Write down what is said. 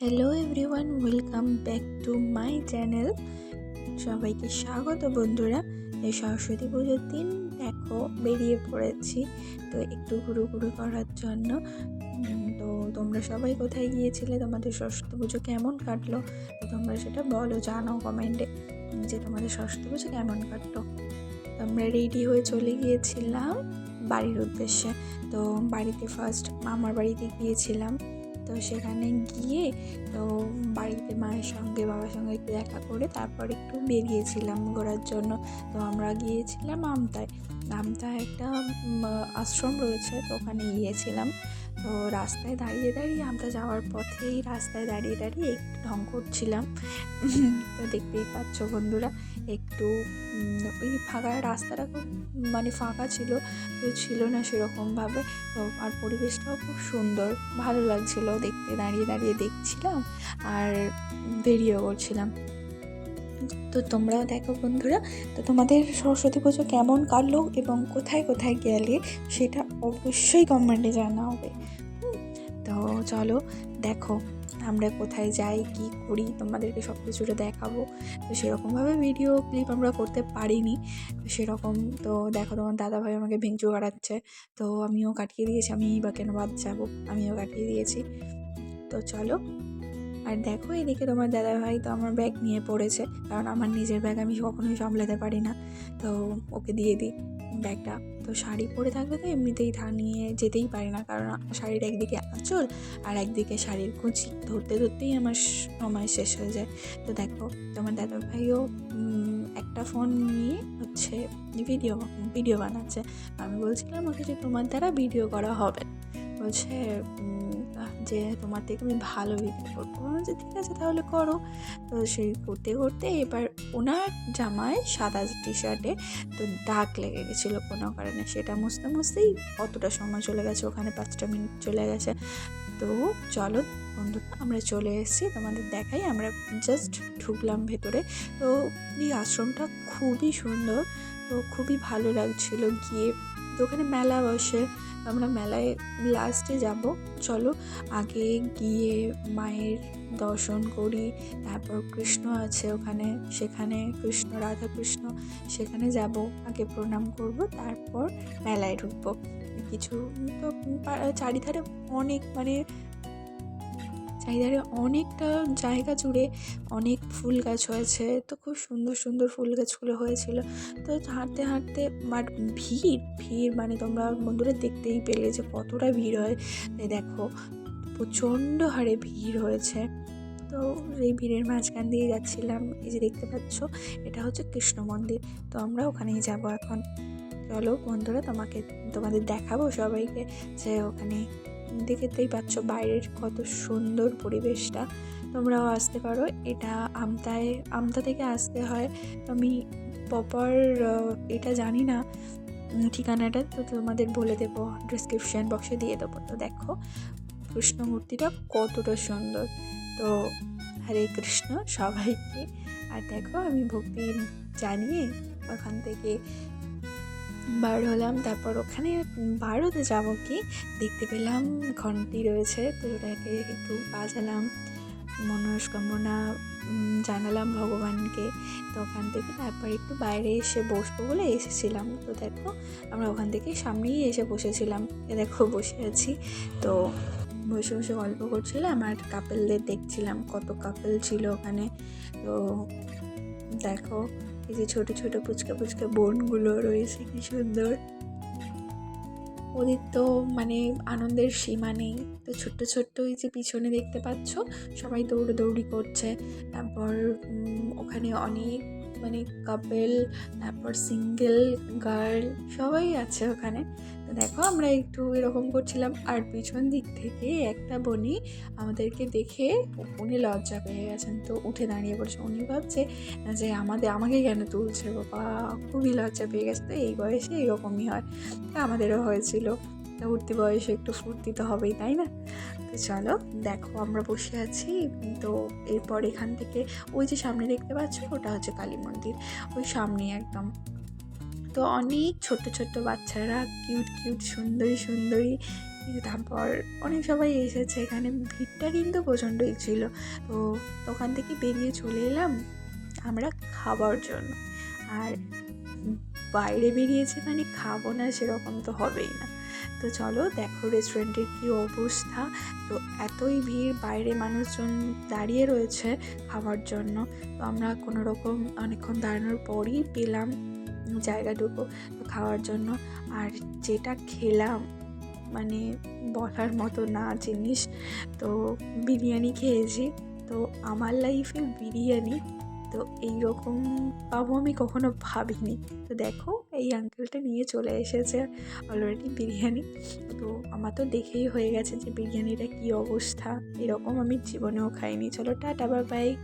Hello everyone welcome back to my channel সবাইকে স্বাগত বন্ধুরা। এই সরস্বতী পুজোর দিন দেখো, বেরিয়ে পড়েছি। তো একটু ঘুরু ঘুরু করার জন্য। তো তোমরা সবাই কোথায় গিয়েছিলে? তোমাদের সরস্বতী পুজো কেমন কাটলো? তো তোমরা সেটা বলো জানাও কমেন্টে যে তোমাদের সরস্বতী পুজো কেমন কাটলো। আমরা রেডি হয়ে চলে গিয়েছিলাম বাড়ির উদ্দেশ্যে। তো বাড়িতে ফার্স্ট মামার বাড়িতে গিয়েছিলাম। তো সেখানে গিয়ে তো বাড়িতে মায়ের সঙ্গে, বাবার সঙ্গে একটু দেখা করে তারপর একটু বেরিয়েছিলাম ঘোরার জন্য। তো আমরা গিয়েছিলাম আমতায়। আমতায় একটা আশ্রম রয়েছে, তো ওখানে গিয়েছিলাম। তো রাস্তায় দাঁড়িয়ে দাঁড়িয়ে আমরা যাওয়ার পথেই রাস্তায় দাঁড়িয়ে দাঁড়িয়ে একটু ঢং করছিলাম। তো দেখতেই পাচ্ছ বন্ধুরা, একটু ওই ফাঁকা রাস্তাটা খুব মানে ফাঁকা ছিল, তো ছিল না সেরকমভাবে। তো আর পরিবেশটাও খুব সুন্দর, ভালো লাগছিল দেখতে, দাঁড়িয়ে দাঁড়িয়ে দেখছিলাম আর বেরিয়েও করছিলাম তো তোমরাও দেখো বন্ধুরা, তো তোমাদের সরস্বতী পুজো কেমন কাটলো এবং কোথায় কোথায় গেলে সেটা অবশ্যই কমেন্টে জানাবে তো চলো দেখো আমরা কোথায় যাই, কি করি, তোমাদেরকে সব কিছুটা দেখাবো। তো সেরকমভাবে ভিডিও ক্লিপ আমরা করতে পারিনি সেরকম তো দেখো তোমার দাদাভাই আমাকে ভেঙচু কাটাচ্ছে তো আমিও কাটিয়ে দিয়েছি, আমি বা কেন বাদ যাব, আমিও কাটিয়ে দিয়েছি। তো চলো আর দেখো এদিকে তোমার দাদাভাই তো আমার ব্যাগ নিয়ে পড়েছে কারণ আমার নিজের ব্যাগ আমি কখনোই সামলাতে পারি না। তো ওকে দিয়ে দিই ব্যাগটা তো শাড়ি পরে থাকলে তো এমনিতেই থা নিয়ে যেতেই পারি না কারণ শাড়ির একদিকে আঁচল আর একদিকে শাড়ির কুচি। ধরতে ধরতেই আমার সময় শেষ হয়ে যায়। তো দেখো তোমার দাদাভাইও উম, একটা ফোন নিয়ে হচ্ছে ভিডিও ভিডিও বানাচ্ছে। আমি বলছিলাম ওকে যে তোমার দ্বারা ভিডিও করা হবে। বলছে যে তোমার থেকে আমি ভালো ভিডিও করব। বলছি, ঠিক আছে তাহলে করো। তো সেই করতে করতে এবার ওনার জামায় সাদা টি শার্টে তো দাগ লেগে গেছিল কোনো কারণে। সেটা মুছতে মুছতেই অতটা সময় চলে গেছে ওখানে পাঁচটা মিনিট চলে গেছে। তো চলো বন্ধুরা আমরা চলে এসেছি তোমাদের দেখাই। আমরা জাস্ট ঢুকলাম ভেতরে। তো এই আশ্রমটা খুবই সুন্দর তো খুবই ভালো লাগছিল গিয়ে। তো ওখানে মেলা বসে। আমরা মেলায় লাস্টে যাব। চলো, আগে গিয়ে মায়ের দর্শন করি, তারপর কৃষ্ণ আছে ওখানে, সেখানে কৃষ্ণ রাধা কৃষ্ণ সেখানে যাব, আগে প্রণাম করব, তারপর মেলায় ঢুকবো। কিছু তো চারিধারে অনেক মানে চারিধারে অনেকটা জায়গা জুড়ে অনেক ফুল গাছ হয়েছে। তো খুব সুন্দর সুন্দর ফুল গাছগুলো হয়েছিল। তো হাঁটতে হাঁটতে বাট ভিড় ভিড় মানে তোমরা বন্ধুরা দেখতেই পেলে যে কতটা ভিড় হয়। দেখো, প্রচণ্ড হারে ভিড় হয়েছে। তো এই ভিড়ের মাঝখান দিয়ে যাচ্ছিলাম। এই যে দেখতে পাচ্ছ, এটা হচ্ছে কৃষ্ণ মন্দির। তো আমরা ওখানেই যাব এখন। চলো বন্ধুরা, তোমাকে, তোমাদের দেখাবো সবাইকে যে ওখানে দেখতেই পাচ্ছ বাইরের কত সুন্দর পরিবেশটা। তোমরাও আসতে পারো। এটা আমতায়, আমতা থেকে আসতে হয়। আমি প্রপার এটা জানি না ঠিকানাটা, তো তোমাদের বলে দেবো। ডিসক্রিপশান বক্সে দিয়ে দেবো। তো দেখো কৃষ্ণ মূর্তিটা কতটা সুন্দর। তো হরে কৃষ্ণ সবাইকে। আর দেখো, আমি ভক্তি জানিয়ে ওখান থেকে বার হলাম, তারপর ওখানে বার হতে যাব কি? দেখতে পেলাম ঘন্টি রয়েছে, তো ওটাকে একটু বাজালাম, মনস্কামনা জানালাম ভগবানকে, তো ওখান থেকে তারপর একটু বাইরে এসে বসবো বলে এসেছিলাম। তো দেখো, আমরা ওখান থেকে সামনেই এসে বসেছিলাম দেখো বসে আছি। তো বসে বসে গল্প করছিলাম আর কাপেলদের দেখছিলাম, কত কাপেল ছিল ওখানে। তো দেখো এই যে ছোট ছোট পুচকা পুচকা বোনগুলো রয়েছে, কি সুন্দর। ওদের তো মানে আনন্দের সীমা নেই। তো ছোট্ট ছোট্ট ওই যে পিছনে দেখতে পাচ্ছ, সবাই দৌড়দৌড়ি করছে। তারপর ওখানে অনেক মানে কাপেল তারপর সিঙ্গেল গার্ল সবাই আছে ওখানে। তো দেখো আমরা একটু এরকম করছিলাম। আর পিছন দিক থেকে একটা বনি আমাদেরকে দেখে উনি লজ্জা পেয়ে গেছেন। তো উঠে দাঁড়িয়ে পড়ছে উনি ভাবছে যে আমাদের, আমাকে কেন তুলছে বাবা? খুবই লজ্জা পেয়ে গেছে। তো এই বয়সে এরকমই হয়। আমাদেরও হয়েছিল। উঠতি বয়সে একটু ফুর্তি তো হবেই, তাই না? তো চলো, দেখো আমরা বসে আছি। তো এরপর এখান থেকে ওই যে সামনে দেখতে পাচ্ছ ওটা হচ্ছে কালী মন্দির। ওই সামনে একদম। তো অনেক ছোট্ট ছোট্ট বাচ্চারা কিউট কিউট, সুন্দরী সুন্দরী। তারপর অনেক সবাই এসেছে এখানে। ভিড়টা কিন্তু প্রচণ্ডই ছিল। তো ওখান থেকে বেরিয়ে চলে এলাম আমরা খাবার জন্য। আর বাইরে বেরিয়েছে মানে খাব না সেরকম তো হবেই না। তো চলো দেখো রেস্টুরেন্টের কী অবস্থা। তো এতই ভিড়, বাইরে মানুষজন দাঁড়িয়ে রয়েছে খাওয়ার জন্য। তো আমরা কোনো রকম অনেকক্ষণ দাঁড়ানোর পরই পেলাম জায়গাটুকু তো খাওয়ার জন্য। আর যেটা খেলাম মানে বলার মতো না জিনিস, তো বিরিয়ানি খেয়েছি। তো আমার লাইফে বিরিয়ানি তো এইরকম পাবো আমি কখনো ভাবিনি। তো দেখো, এই আঙ্কেলটা নিয়ে চলে এসেছে অলরেডি বিরিয়ানি। তো আমার তো দেখেই হয়ে গেছে যে বিরিয়ানিটা কি অবস্থা। এরকম আমি জীবনেও খাইনি। চলো টাটা বাই বাই